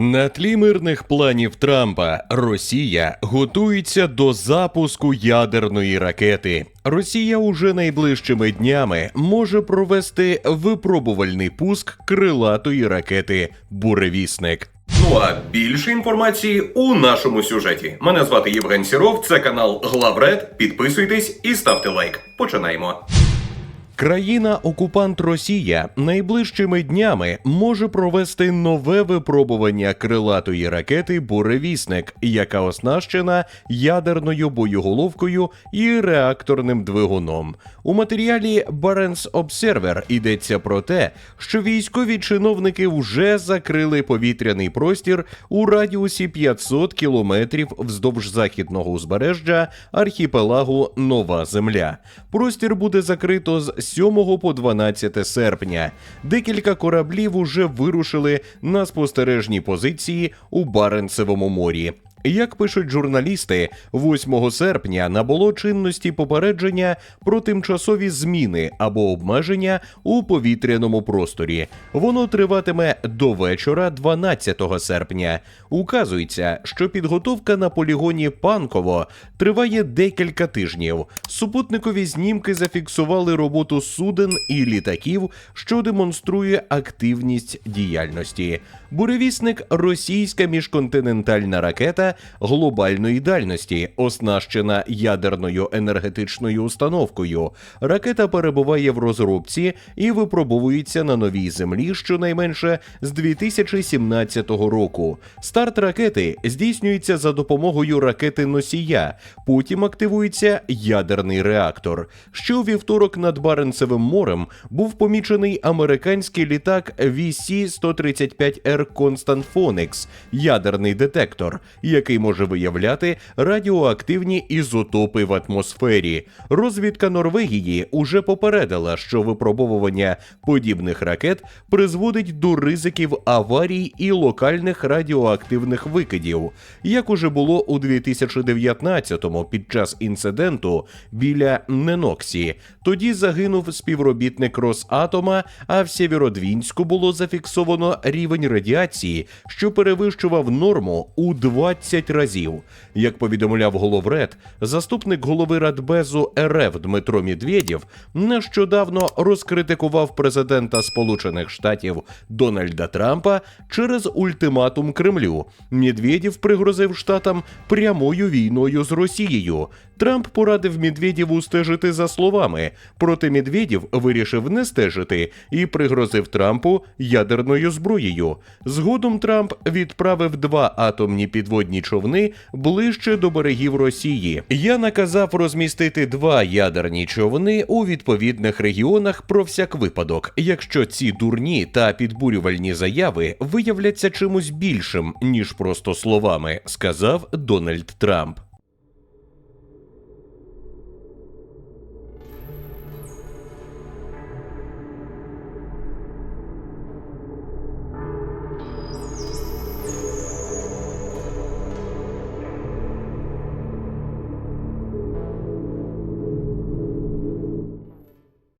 На тлі мирних планів Трампа Росія готується до запуску ядерної ракети. Росія уже найближчими днями може провести випробувальний пуск крилатої ракети Буревісник. Ну а більше інформації у нашому сюжеті. Мене звати Євген Сіров, це канал Главред. Підписуйтесь і ставте лайк. Починаємо. Країна-окупант Росія найближчими днями може провести нове випробування крилатої ракети Буревісник, яка оснащена ядерною боєголовкою і реакторним двигуном. У матеріалі Barents Observer йдеться про те, що військові чиновники вже закрили повітряний простір у радіусі 500 кілометрів вздовж західного узбережжя архіпелагу Нова Земля. Простір буде закрито з 7 по 12 серпня. Декілька кораблів уже вирушили на спостережні позиції у Баренцевому морі. Як пишуть журналісти, 8 серпня набуло чинності попередження про тимчасові зміни або обмеження у повітряному просторі. Воно триватиме до вечора 12 серпня. Указується, що підготовка на полігоні Панково триває декілька тижнів. Супутникові знімки зафіксували роботу суден і літаків, що демонструє активність діяльності. Буревісник російська міжконтинентальна ракета глобальної дальності, оснащена ядерною енергетичною установкою. Ракета перебуває в розробці і випробовується на новій землі щонайменше з 2017 року. Старт ракети здійснюється за допомогою ракети носія. Потім активується ядерний реактор. Ще у вівторок над Баренцевим морем був помічений американський літак VC-135R Constant Phonics, ядерний детектор, який може виявляти радіоактивні ізотопи в атмосфері. Розвідка Норвегії уже попередила, що випробовування подібних ракет призводить до ризиків аварій і локальних радіоактивних викидів, як уже було у 2019-му під час інциденту біля Неноксі. Тоді загинув співробітник Росатома, а в Сєвєродвінську було зафіксовано рівень радіації, що перевищував норму у 20 разів. Як повідомляв головред, заступник голови Радбезу РФ Дмитро Медведєв нещодавно розкритикував президента Сполучених Штатів Дональда Трампа через ультиматум Кремлю. Медведєв пригрозив штатам прямою війною з Росією. Трамп порадив Медведєву стежити за словами, проте Медведєв вирішив не стежити і пригрозив Трампу ядерною зброєю. Згодом Трамп відправив два атомні підводні човни ближче до берегів Росії. Я наказав розмістити два ядерні човни у відповідних регіонах про всяк випадок, якщо ці дурні та підбурювальні заяви виявляться чимось більшим ніж просто словами, сказав Дональд Трамп.